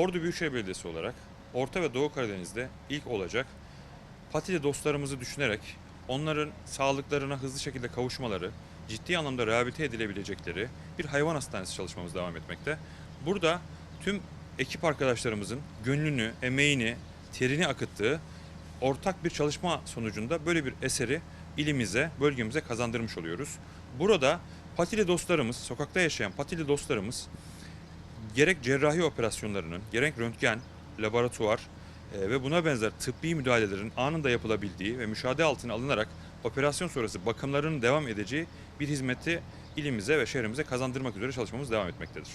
Ordu Büyükşehir Belediyesi olarak Orta ve Doğu Karadeniz'de ilk olacak patili dostlarımızı düşünerek onların sağlıklarına hızlı şekilde kavuşmaları, ciddi anlamda rehabilite edilebilecekleri bir hayvan hastanesi çalışmamız devam etmekte. Burada tüm ekip arkadaşlarımızın gönlünü, emeğini, terini akıttığı ortak bir çalışma sonucunda böyle bir eseri ilimize, bölgemize kazandırmış oluyoruz. Burada patili dostlarımız, sokakta yaşayan patili dostlarımız gerek cerrahi operasyonlarının, gerek röntgen, laboratuvar e, ve buna benzer tıbbi müdahalelerin anında yapılabildiği ve müşahede altına alınarak operasyon sonrası bakımlarının devam edeceği bir hizmeti ilimize ve şehrimize kazandırmak üzere çalışmamız devam etmektedir.